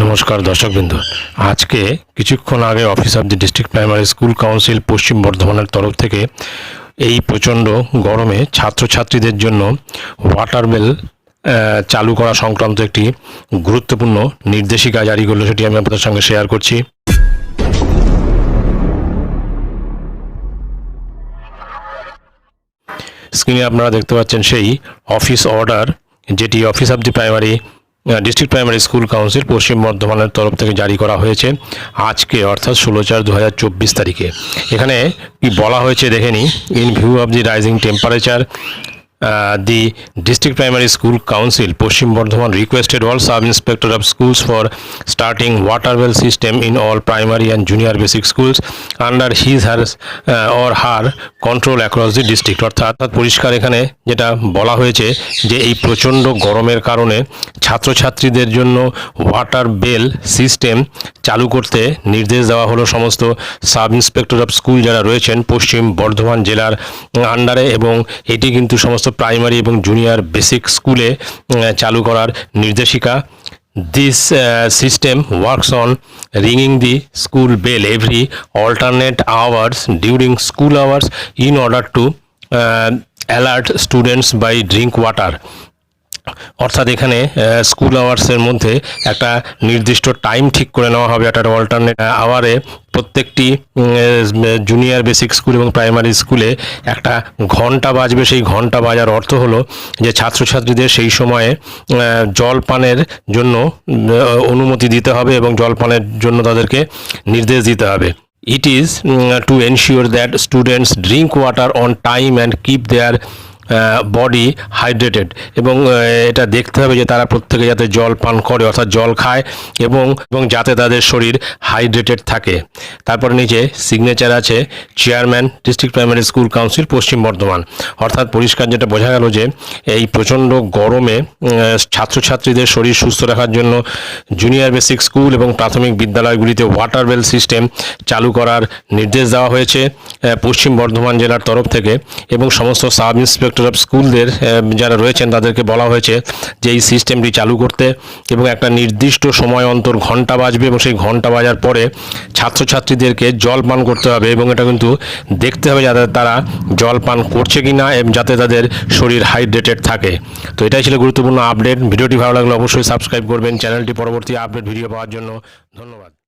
নমস্কার দর্শকবৃন্দ। আজকে কিছুক্ষণ আগে office of the district primary school council পশ্চিম বর্ধমানের তরফ থেকে এই প্রচণ্ড গরমে ছাত্রছাত্রীদের জন্য ওয়াটার বেল চালু করা সংক্রান্ত একটি গুরুত্বপূর্ণ নির্দেশিকা জারি করল, সেটি আমি আপনাদের সঙ্গে শেয়ার করছি। স্ক্রিনে আপনারা দেখতে পাচ্ছেন সেই অফিস অর্ডার যেটি office of the primary district primary school council পশ্চিম বর্ধমানের তরফ থেকে জারি করা হয়েছে আজকে, অর্থাৎ ষোলো চার দু তারিখে। এখানে কি বলা হয়েছে দেখে নিই। In view of the rising temperature the district primary school council Paschim Bardhaman requested all sub inspector of schools for starting water well system in all primary and junior basic schools under his her or her control across the district অর্থাৎ পরিষ্কার এখানে যেটা বলা হয়েছে যে এই প্রচণ্ড গরমের কারণে ছাত্রছাত্রীদের জন্য ওয়াটার বেল সিস্টেম চালু করতে নির্দেশ দেওয়া হলো সমস্ত সাব ইন্সপেক্টর অফ স্কুল যারা রয়েছেন পশ্চিম বর্ধমান জেলার আন্ডারে এবং এটি কিন্তু সমস্ত প্রাইমারি এবং জুনিয়র বেসিক স্কুলে চালু করার নির্দেশিকা। This system works on রিঙিং the school bell every alternate hours during school hours in order to alert students by drink water অর্থাৎ এখানে স্কুল আওয়ার্সের মধ্যে একটা নির্দিষ্ট টাইম ঠিক করে নেওয়া হবে একটা অল্টারনেট আওয়ারে প্রত্যেকটি জুনিয়র বেসিক স্কুল এবং প্রাইমারি স্কুলে একটা ঘণ্টা বাজবে। সেই ঘণ্টা বাজার অর্থ হলো যে ছাত্রছাত্রীদের সেই সময়ে জলপানের জন্য অনুমতি দিতে হবে এবং জলপানের জন্য তাদেরকে নির্দেশ দিতে হবে। It is to ensure that students drink water on time and keep their body hydrated এবং এটা দেখতে হবে যে তারা প্রত্যেকে যাতে জল পান করে, অর্থাৎ জল খায় এবং এবং যাতে তাদের শরীর হাইড্রেটেড থাকে। তারপরে নিচে সিগনেচার আছে chairman district primary school council Paschim Bardhaman. অর্থাৎ পরিষ্কার যেটা বোঝা গেল যে এই প্রচণ্ড গরমে ছাত্রছাত্রীদের শরীর সুস্থ রাখার জন্য জুনিয়র বেসিক স্কুল এবং প্রাথমিক বিদ্যালয়গুলিতে ওয়াটার বেল সিস্টেম চালু করার নির্দেশ দেওয়া হয়েছে পশ্চিম বর্ধমান জেলার তরফ থেকে এবং সমস্ত সাব ইন্সপেক্টর অফ স্কুলদের যারা রয়েছেন তাদেরকে বলা হয়েছে যে এই সিস্টেমটি চালু করতে এবং একটা নির্দিষ্ট সময় অন্তর ঘণ্টা বাজবে এবং সেই ঘণ্টা বাজার পরে ছাত্রছাত্রীদেরকে জল পান করতে হবে এবং এটা কিন্তু দেখতে হবে যাতে তারা জল পান করছে কি না যাতে তাদের শরীর হাইড্রেটেড থাকে। তো এটাই ছিল গুরুত্বপূর্ণ আপডেট। ভিডিওটি ভালো লাগলে অবশ্যই সাবস্ক্রাইব করবেন। চ্যানেলটি পরবর্তী আপডেট ভিডিও পাওয়ার জন্য ধন্যবাদ।